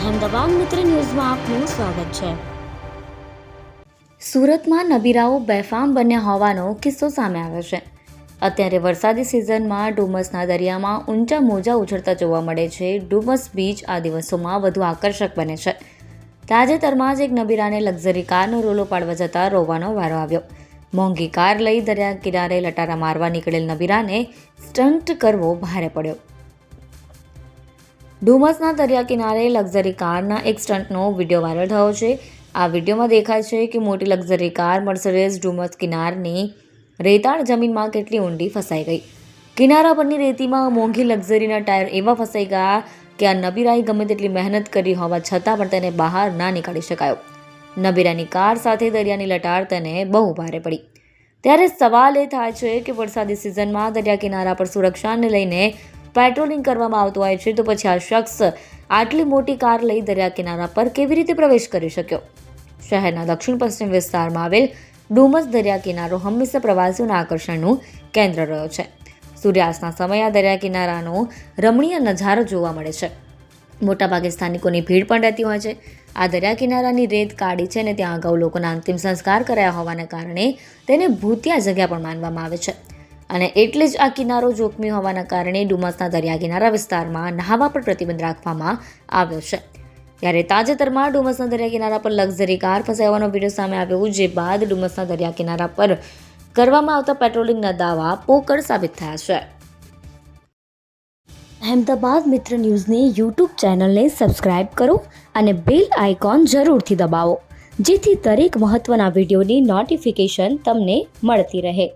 અહેમદાબાદ મિત્ર ન્યૂઝમાં આપનું સ્વાગત છે. સુરતમાં નબીરાઓ બેફામ બન્યા હોવાનો કિસ્સો સામે આવ્યો છે. અત્યારે વરસાદી સિઝનમાં ડુમસના દરિયામાં ઊંચા મોજા ઉછળતા જોવા મળે છે. ડુમસ બીચ આ દિવસોમાં વધુ આકર્ષક બને છે. તાજેતરમાં જ એક નબીરાને લક્ઝરી કારનો રોલો પાડવા જતાં રોવાનો વારો આવ્યો. મોંઘી કાર લઈ દરિયા કિનારે લટારા મારવા નીકળેલ નબીરાને સ્ટન્ટ કરવો ભારે પડ્યો. ડુમસના દરિયા કિનારે લક્ઝરી કારના એક સ્ટન્ટનો વીડિયો વાયરલ થયો છે. આ વિડીયોમાં દેખાય છે કે મોટી લક્ઝરી કાર મર્સરેઝ ડુમસ કિનારની રેતાળ જમીનમાં કેટલી ઊંડી ફસાઈ ગઈ. કિનારા પરની રેતીમાં મોંઘી લક્ઝરીના ટાયર એવા ફસાઈ ગયા કે આ નબીરાએ ગમે તેટલી મહેનત કરી હોવા છતાં પણ તેને બહાર ના નીકાળી શકાયો. નબીરાની કાર સાથે દરિયાની લટાર તેને બહુ ભારે પડી. ત્યારે સવાલ એ થાય છે કે વરસાદી સિઝનમાં દરિયા કિનારા પર સુરક્ષાને લઈને પેટ્રોલિંગ કરવામાં આવતું હોય છે, તો પછી આ શખ્સ આટલી મોટી કાર લઈ દરિયા કિનારા પર કેવી રીતે પ્રવેશ કરી શક્યો? શહેરના દક્ષિણ પશ્ચિમ વિસ્તારમાં આવેલ ડુમસ દરિયા કિનારો હંમેશા પ્રવાસીઓના આકર્ષણનું કેન્દ્ર રહ્યો છે. સૂર્યાસ્તના સમયે આ દરિયા કિનારાનો રમણીય નજારો જોવા મળે છે. મોટાભાગે સ્થાનિકોની ભીડ પણ રહેતી હોય છે. આ દરિયા કિનારાની રેત કાઢી છે ને ત્યાં અગાઉ લોકોના અંતિમ સંસ્કાર કરાયા હોવાને કારણે તેને ભૂતિયા જગ્યા પણ માનવામાં આવે છે. અને એટલે જ આ કિનારો જોખમી હોવાના કારણે ડુમસના દરિયા કિનારા વિસ્તારમાં નહાવા પર પ્રતિબંધ રાખવામાં આવ્યો છે. ત્યારે તાજેતરમાં ડુમસના દરિયા કિનારા પર લક્ઝરી કાર ફસાવવાનો વીડિયો સામે આવ્યો, જે બાદ ડુમસના દરિયા કિનારા પર કરવામાં આવતા પેટ્રોલિંગના દાવા પોકળ સાબિત થયા છે. અહેમદાબાદ મિત્ર ન્યૂઝની યુટ્યુબ ચેનલને સબસ્ક્રાઇબ કરો અને બેલ આઇકોન જરૂરથી દબાવો, જેથી દરેક મહત્ત્વના વિડીયોની નોટિફિકેશન તમને મળતી રહે.